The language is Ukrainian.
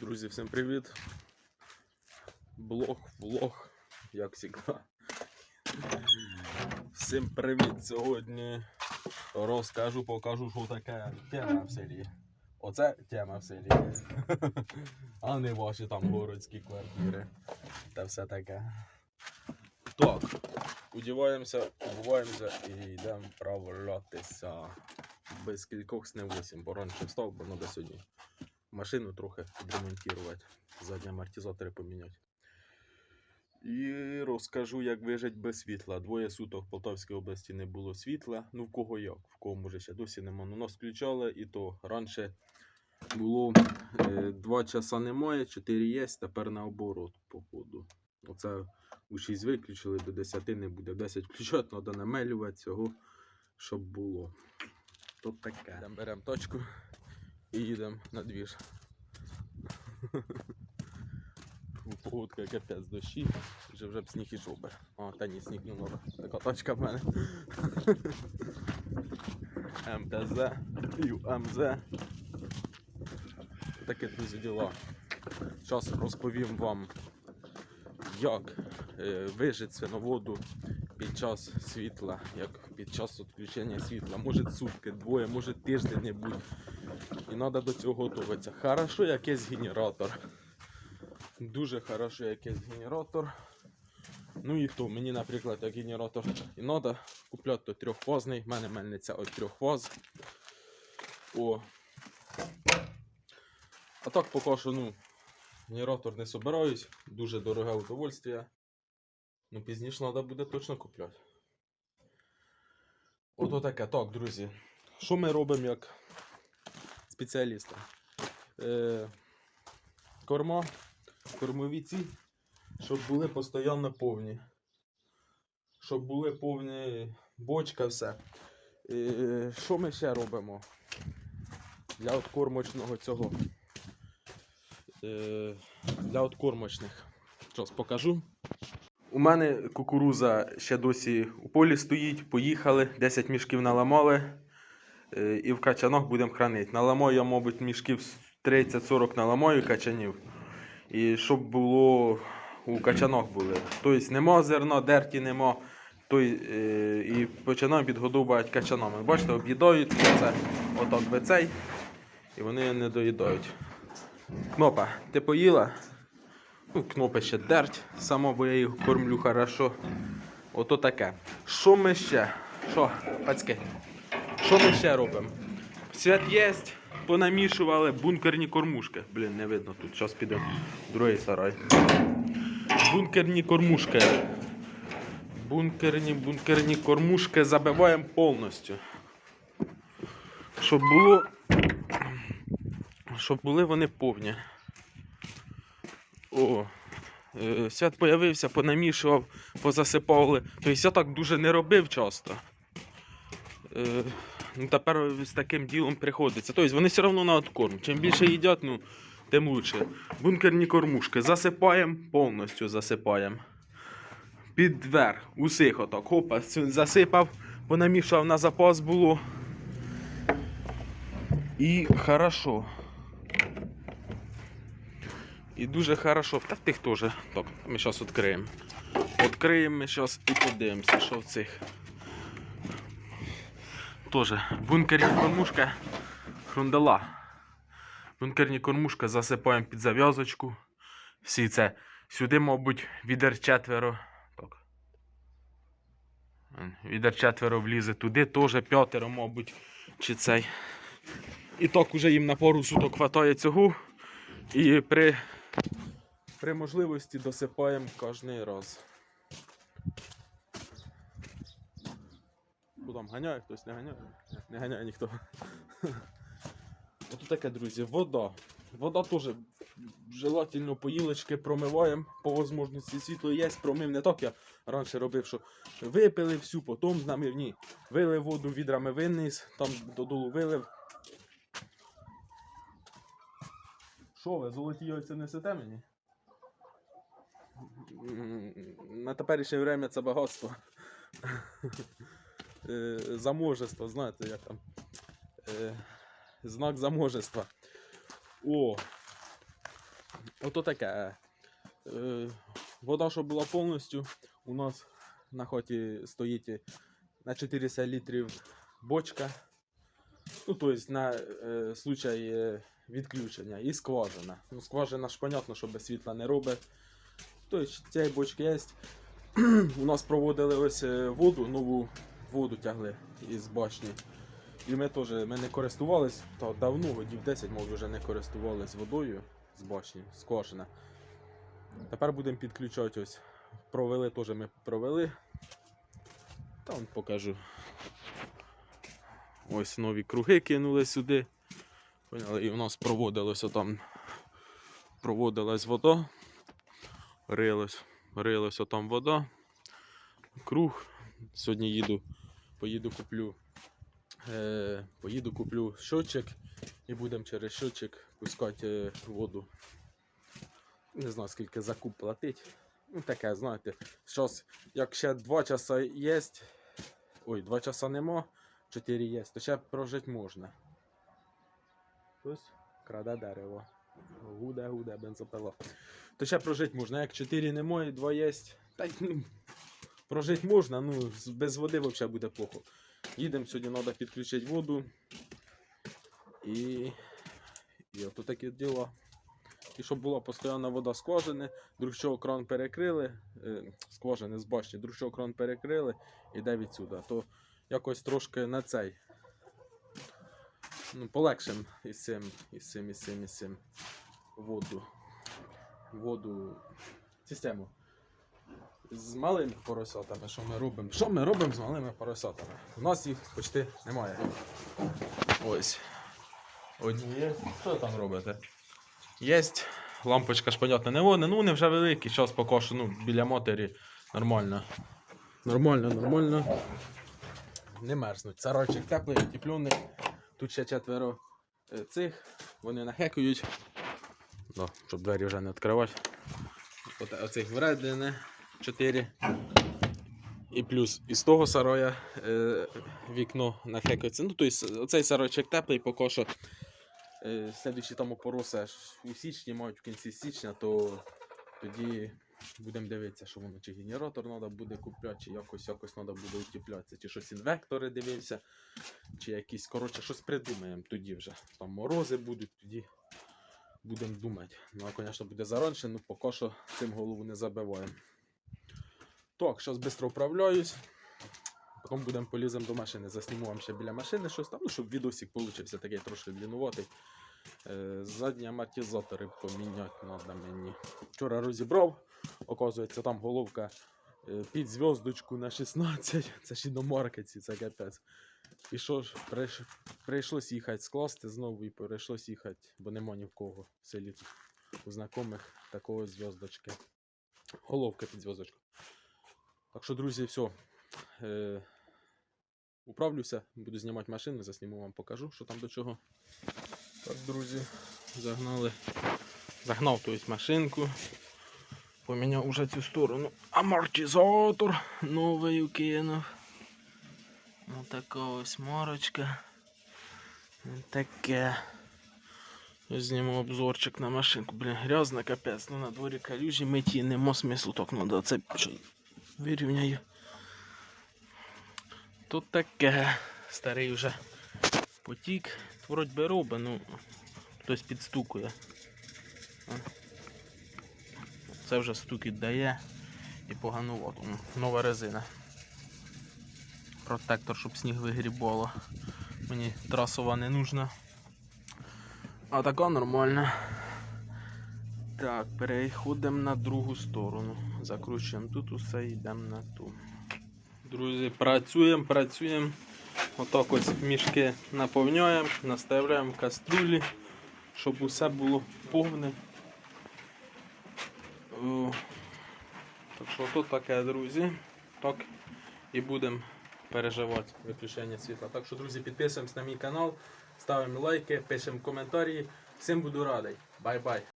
Друзі, всім привіт! Блог, влог, як завжди. Всім привіт! Сьогодні розкажу, покажу, що таке тема в селі. Оце тема в селі. А не ваші там городські квартири. Та все таке. Так, одіваємося, обуваємося і йдемо правлятися. Без кількох сне 8, бо раніше встав, бо треба сьогодні машину трохи відремонтувати, задні амортизатори поміняти. І розкажу, як вижити без світла. Двоє суток в Полтавській області не було світла. Ну в кого як, в кого може ще досі нема. Ну нас включали і то раніше було е, 2 часа немає, 4 є, тепер наоборот, походу. Оце у 6 виключили, до 10 не буде. В 10 включати, треба намелювати цього, щоб було. Тут таке. Беремо точку і їдемо на двіж. Погодка капець дощі, вже вже б сніг і шубер. О, та ні, сніг не треба. Така тачка в мене. МТЗ і МЗ. Таке друзі діла. Зараз розповім вам, як е, вижити свиноводу під час світла, як під час відключення світла. Може сутки, двоє, може тиждень не будь. Треба до цього готуватися. Хорошо якийсь генератор. Дуже хорошо якийсь генератор. Ну і хто? Мені, наприклад, як генератор і треба купляти то трьохфазний. В мене мельниця від трьох фаз. О. А так поки що, ну, генератор не собираюсь. Дуже дороге удовольствие. Ну, пізніше треба буде точно купляти. Ото таке. Так, друзі. Що ми робимо як спеціалісти? Е, корма, кормові ці, щоб були постійно повні. Щоб були повні бочка, все. Е, що ми ще робимо для откормочного цього? Е, для откормочних. Зараз покажу. У мене кукуруза ще досі у полі стоїть, поїхали, 10 мішків наламали і в качанах будемо хранити. Наламаю мабуть, мішків 30-40 наламаю качанів. І щоб було у качанах були. Тобто нема зерна, дерті нема. То, е, і починаємо підгодовувати качанами. Бачите, об'їдають це отак вецей, і вони не доїдають. Кнопа, ти поїла? Ну, кнопи ще дерть, само бо я їх кормлю хорошо. Ото таке. Що ми ще? Що, пацки? Що ми ще робимо? Свят є, понамішували бункерні кормушки. Блін, не видно тут, зараз піде другий сарай. Бункерні кормушки. Бункерні, бункерні кормушки забиваємо повністю. Щоб було. Щоб були вони повні. О, е, свят появився, понамішував, позасипали. Тобто я так дуже не робив часто. Ну, тепер з таким ділом приходиться. Тобто вони все одно на откорм. Чим більше їдять, ну, тим лучше. Бункерні кормушки. Засипаємо, повністю засипаємо. Під дверх, усіх отак. Хопа, засипав, понамішав на запас було. І хорошо. І дуже хорошо. Та в тих теж. Так, ми зараз відкриємо. Відкриємо ми зараз і подивимося, що в цих. Тоже бункерні кормушка хрундала. Бункерні кормушка засипаємо під зав'язочку. Всі це. Сюди, мабуть, відер четверо. Так. Відер четверо влізе туди, теж п'ятеро, мабуть, чи цей. І так уже їм на пару суток хватає цього. І при при можливості досипаємо кожен раз. Хто там ганяє, хтось не ганяє? Не ганяє ніхто. Ото таке, друзі, вода. Вода теж желательно поїлочки промиваємо по можливості. Світло є, промив не так я раніше робив, що випили всю, потім намив. Ні. Вилив воду відрами виніс, там додолу вилив. Що ви, золоті яйця несете мені? На теперішнє время це багатство. Е, Заможество, знаєте, як там. Е, Знак заможества. О! ото таке. Е, вода, що була повністю, у нас на хаті стоїть на 400 літрів бочка. Ну, тобто на е, случай е, відключення і скважина. Ну, скважина ж понятно, що без світла не робить. Тобто цієї бочки є. У нас проводили ось е, воду, нову воду тягли із башні. І ми теж ми не користувались та давно, годів 10, може вже не користувались водою з башні, скважина. Тепер будемо підключати ось. Провели теж ми провели. Там покажу. Ось нові круги кинули сюди. І у нас проводилося там. Проводилась вода. Рилось, рилося там вода. Круг. Сьогодні їду, поїду куплю. Е, поїду куплю щотчик і будемо через щотчик пускати е, воду. Не знаю скільки закуп платить. Ну таке, знаєте, щас, як ще 2 часа є, ой, 2 часа нема, 4 є, то ще прожити можна. Хтось краде дерево. Гуде, гуде, бензопила. То ще прожити можна. Як 4 немає, 2 є. Та й, ну, прожити можна, ну без води взагалі буде плохо. Їдемо сьогодні, треба підключити воду. І. І ото таке діло. І щоб була постійна вода з скважини, друг чого кран перекрили, е, скважини з башні, друг кран перекрили, іде відсюди. То якось трошки на цей. Ну, полегшим із цим, із цим, із цим, із цим воду. Воду. Систему. З малими поросятами, що ми робимо? Що ми робимо з малими поросятами? У нас їх почти немає. Ось. Одні є. Що там робите? Єсть. Лампочка ж, понятно, не вони, ну вони вже великі, поки що, ну, біля матері нормально. Нормально, нормально. Не мерзнуть. Сарочок теплий, утеплений. Тут ще четверо е, цих, вони нахекають. Да, щоб двері вже не відкривати. Оцих вредини 4. І плюс із того сароя е, вікно нахекається. Ну, тобто оцей сарочок теплий, поки що. Е, слідуючі там опороси у січні мають в кінці січня, то тоді будемо дивитися, що воно чи генератор треба буде купляти, чи якось якось треба буде утеплятися, чи щось інвектори дивився, чи якісь, коротше, щось придумаємо тоді вже. Там морози будуть, тоді будемо думати. Ну, а, звісно, буде заранше, ну поки що цим голову не забиваємо. Так, зараз швидко вправляюсь. Потім будемо поліземо до машини, засніму вам ще біля машини щось там, ну, щоб відосик получився такий трошки длинуватий. Е, задні амортизатори поміняти треба мені. Вчора розібрав, оказується, там головка е, під зв'язочку на 16, це ж на маркеті, це капець. І що ж, прийш... прийшлось їхати скласти знову і прийшлось їхати, бо нема ні в кого в селі у знайомих такої зв'язочки. Головка під зв'язочку. Так що, друзі, все. Е, управлюся, буду знімати машину, засніму вам покажу, що там до чого. Так, друзі, загнали. Загнав тобто, машинку. Поміняв уже цю сторону. Амортизатор новий кинув. Отака ось марочка. Таке. Зніму обзорчик на машинку. Блін, грязно капець. Ну на дворі калюжі миті нема смислу так надо це вирівняю. Тут таке старий вже потік. Вроді би робить, ну хтось підстукує. Це вже стукіт дає і поганувато. М, Нова резина. Протектор, щоб сніг вигрібало. Мені трасова не нужна. А така нормальна. Так, переходимо на другу сторону. Закручуємо тут усе і йдемо на ту. Друзі, працюємо, працюємо. Отак ось мішки наповняємо, наставляємо каструлі, щоб усе було повне. О, Так що тут таке, друзі. Так і будемо переживати виключення світла. Так що, друзі, підписуємось на мій канал, ставимо лайки, пишемо коментарі. Всім буду радий. Бай-бай.